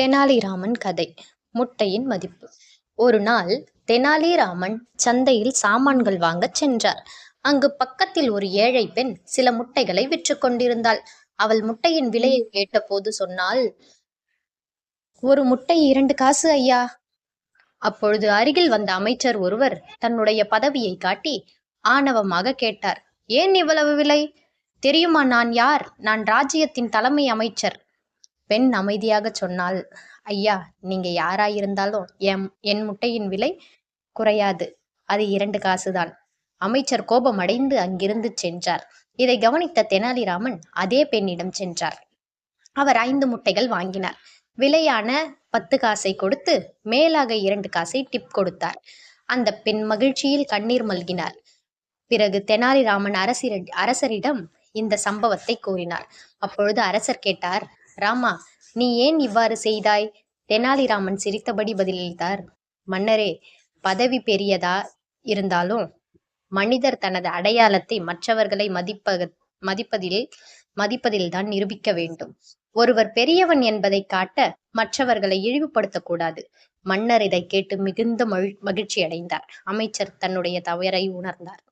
தெனாலிராமன் கதை. முட்டையின் மதிப்பு. ஒரு நாள் தெனாலிராமன் சந்தையில் சாமான்கள் வாங்கச் சென்றார். அங்கு பக்கத்தில் ஒரு ஏழை பெண் சில முட்டைகளை விற்று கொண்டிருந்தாள். அவள் முட்டையின் விலையை கேட்டபோது சொன்னால் ஒரு முட்டை இரண்டு காசு ஐயா அப்பொழுது அருகில் வந்த அமைச்சர் ஒருவர் தன்னுடைய பதவியை காட்டி ஆணவமாக கேட்டார் ஏன் இவ்வளவு விலை? தெரியுமா நான் யார்? நான் ராஜ்யத்தின் தலைமை அமைச்சர். பெண் அமைதியாக சொன்னாள் ஐயா நீங்க யாராயிருந்தாலும் எம் என் முட்டையின் விலை குறையாது. அது இரண்டு காசுதான். அமைச்சர் கோபமடைந்து அங்கிருந்து சென்றார். இதை கவனித்த தெனாலிராமன் அதே பெண்ணிடம் சென்றார். அவர் ஐந்து முட்டைகள் வாங்கினார். விலையான பத்து காசை கொடுத்து மேலாக இரண்டு காசை டிப் கொடுத்தார். அந்த பெண் மகிழ்ச்சியில் கண்ணீர் மல்கினார் பிறகு தெனாலிராமன் அரசரிடம் இந்த சம்பவத்தை கூறினார். அப்பொழுது அரசர் கேட்டார் ராமா நீ ஏன் இவ்வாறு செய்தாய்? தெனாலிராமன் சிரித்தபடி பதிலளித்தார். மன்னரே பதவி பெரியதா இருந்தாலும் மனிதர் தனது அடையாளத்தை மற்றவர்களை மதிப்ப மதிப்பதில் மதிப்பதில்தான் நிரூபிக்க வேண்டும். ஒருவர் பெரியவன் என்பதை காட்ட மற்றவர்களை இழிவுபடுத்தக்கூடாது மன்னர் இதை கேட்டு மிகுந்த மகிழ்ச்சி அடைந்தார் அமைச்சர் தன்னுடைய தவறை உணர்ந்தார்.